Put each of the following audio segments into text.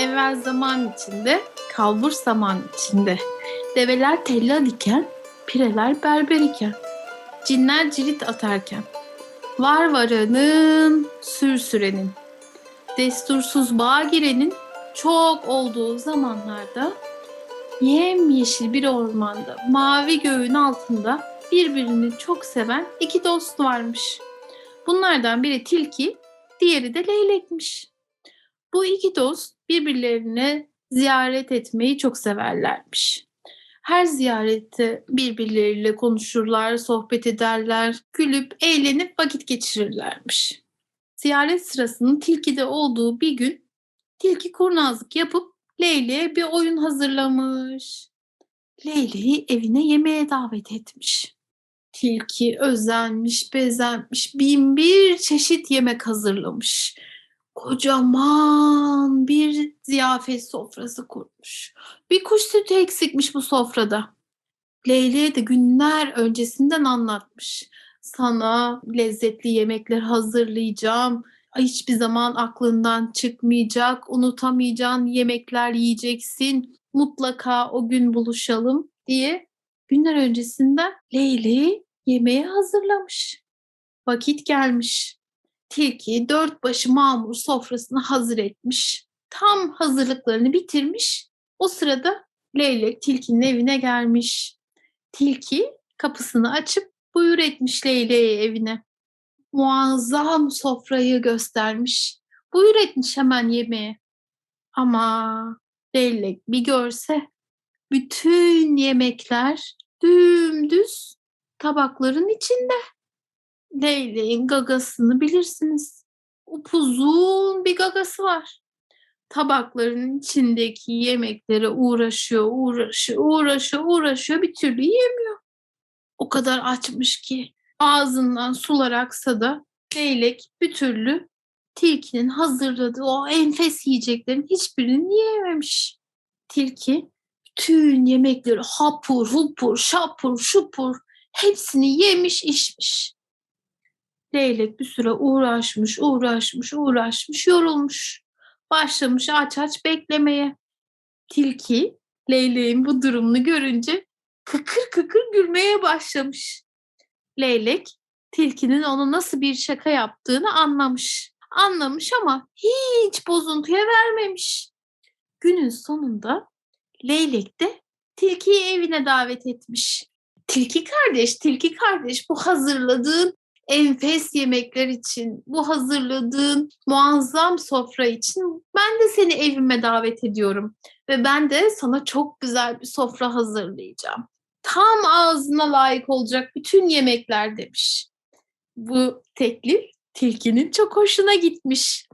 Evvel zaman içinde, kalbur zaman içinde. Develer tellal iken, pireler berber iken. Cinler cirit atarken. Var varanın, sür sürenin. Destursuz bağ girenin çok olduğu zamanlarda yemyeşil bir ormanda, mavi göğün altında birbirini çok seven iki dost varmış. Bunlardan biri tilki, diğeri de leylekmiş. Bu iki dost birbirlerine ziyaret etmeyi çok severlermiş. Her ziyarette birbirleriyle konuşurlar, sohbet ederler, gülüp eğlenip vakit geçirirlermiş. Ziyaret sırasının tilkide olduğu bir gün tilki kurnazlık yapıp Leyle'ye bir oyun hazırlamış. Leyle'yi evine yemeğe davet etmiş. Tilki özenmiş, bezenmiş, bin bir çeşit yemek hazırlamış. Kocaman bir ziyafet sofrası kurmuş. Bir kuş sütü eksikmiş bu sofrada. Leyle'ye de günler öncesinden anlatmış. Sana lezzetli yemekler hazırlayacağım. Hiçbir zaman aklından çıkmayacak, unutamayacağın yemekler yiyeceksin. Mutlaka o gün buluşalım diye günler öncesinden Leyle'yi yemeğe hazırlamış. Vakit gelmiş. Tilki dört başı mamur sofrasını hazır etmiş. Tam hazırlıklarını bitirmiş. O sırada Leylek tilkinin evine gelmiş. Tilki kapısını açıp buyur etmiş Leylek'e evine. Muazzam sofrayı göstermiş. Buyur etmiş hemen yemeğe. Ama Leylek bir görse bütün yemekler dümdüz tabakların içinde. Leyleğin gagasını bilirsiniz. Upuzun bir gagası var. Tabakların içindeki yemeklere uğraşıyor, uğraşıyor, uğraşıyor, uğraşıyor bir türlü yemiyor. O kadar açmış ki ağzından sular aksa da leylek bir türlü tilkinin hazırladığı o enfes yiyeceklerin hiçbirini yiyememiş. Tilki bütün yemekleri hapur, hupur, şapur, şupur hepsini yemiş, içmiş. Leylek bir süre uğraşmış, uğraşmış, uğraşmış, yorulmuş. Başlamış aç aç beklemeye. Tilki Leylek'in bu durumunu görünce kıkır kıkır gülmeye başlamış. Leylek tilkinin ona nasıl bir şaka yaptığını anlamış. Anlamış ama hiç bozuntuya vermemiş. Günün sonunda Leylek de tilkiyi evine davet etmiş. Tilki kardeş, tilki kardeş bu hazırladığın enfes yemekler için, bu hazırladığın muazzam sofra için ben de seni evime davet ediyorum. Ve ben de sana çok güzel bir sofra hazırlayacağım. Tam ağzına layık olacak bütün yemekler demiş. Bu teklif tilkinin çok hoşuna gitmiş.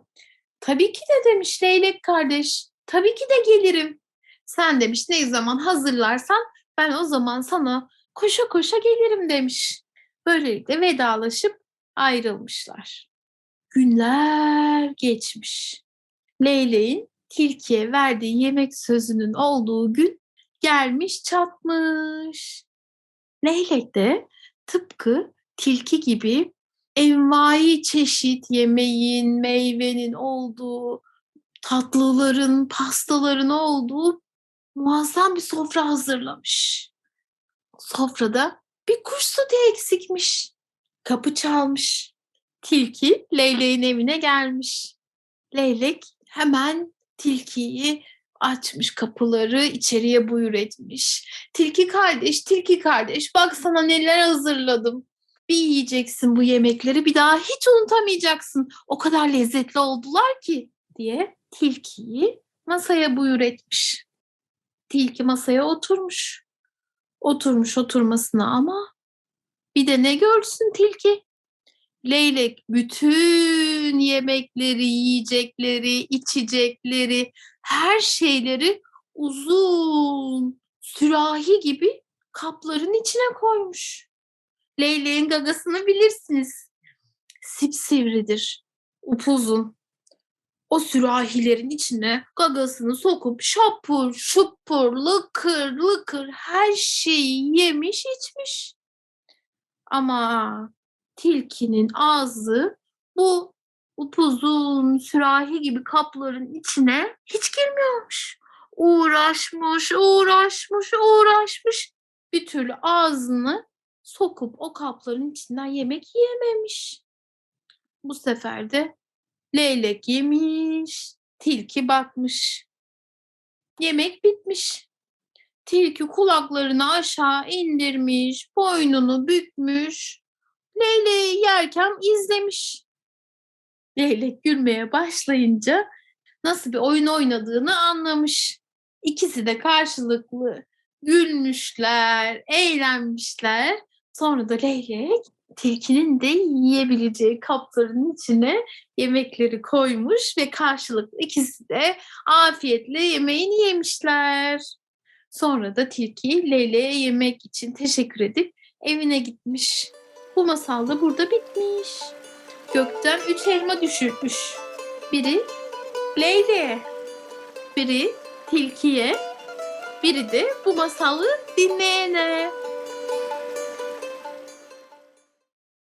Tabii ki de demiş Leylek kardeş. Tabii ki de gelirim. Sen demiş ne zaman hazırlarsan ben o zaman sana koşa koşa gelirim demiş. Böylelikle vedalaşıp ayrılmışlar. Günler geçmiş. Leylek'in tilkiye verdiği yemek sözünün olduğu gün gelmiş çatmış. Leylek de tıpkı tilki gibi envai çeşit yemeğin, meyvenin olduğu, tatlıların, pastaların olduğu muazzam bir sofra hazırlamış. Sofrada bir kuş sütü eksikmiş. Kapı çalmış. Tilki Leylek'in evine gelmiş. Leylek hemen tilkiyi açmış kapıları, içeriye buyur etmiş. Tilki kardeş, tilki kardeş bak sana neler hazırladım. Bir yiyeceksin bu yemekleri bir daha hiç unutamayacaksın. O kadar lezzetli oldular ki diye tilkiyi masaya buyur etmiş. Tilki masaya oturmuş. Oturmuş oturmasına ama bir de ne görsün tilki? Leylek bütün yemekleri, yiyecekleri, içecekleri, her şeyleri uzun sürahi gibi kapların içine koymuş. Leyleğin gagasını bilirsiniz. Sipsivridir, upuzun. O sürahilerin içine gagasını sokup şapur şupur lıkır lıkır her şeyi yemiş içmiş. Ama tilkinin ağzı bu upuzun sürahi gibi kapların içine hiç girmiyormuş. Uğraşmış, uğraşmış, uğraşmış. Bir türlü ağzını sokup o kapların içinden yemek yiyememiş. Bu sefer de leylek yemiş, tilki bakmış. Yemek bitmiş. Tilki kulaklarını aşağı indirmiş, boynunu bükmüş. Leyleği yerken izlemiş. Leylek gülmeye başlayınca nasıl bir oyun oynadığını anlamış. İkisi de karşılıklı gülmüşler, eğlenmişler. Sonra da leylek tilkinin de yiyebileceği kapların içine yemekleri koymuş ve karşılıklı ikisi de afiyetle yemeğini yemişler. Sonra da tilki leyleğe yemek için teşekkür edip evine gitmiş. Bu masal da burada bitmiş. Gökten üç elma düşürmüş. Biri leyleğe, biri tilkiye, biri de bu masalı dinleyene.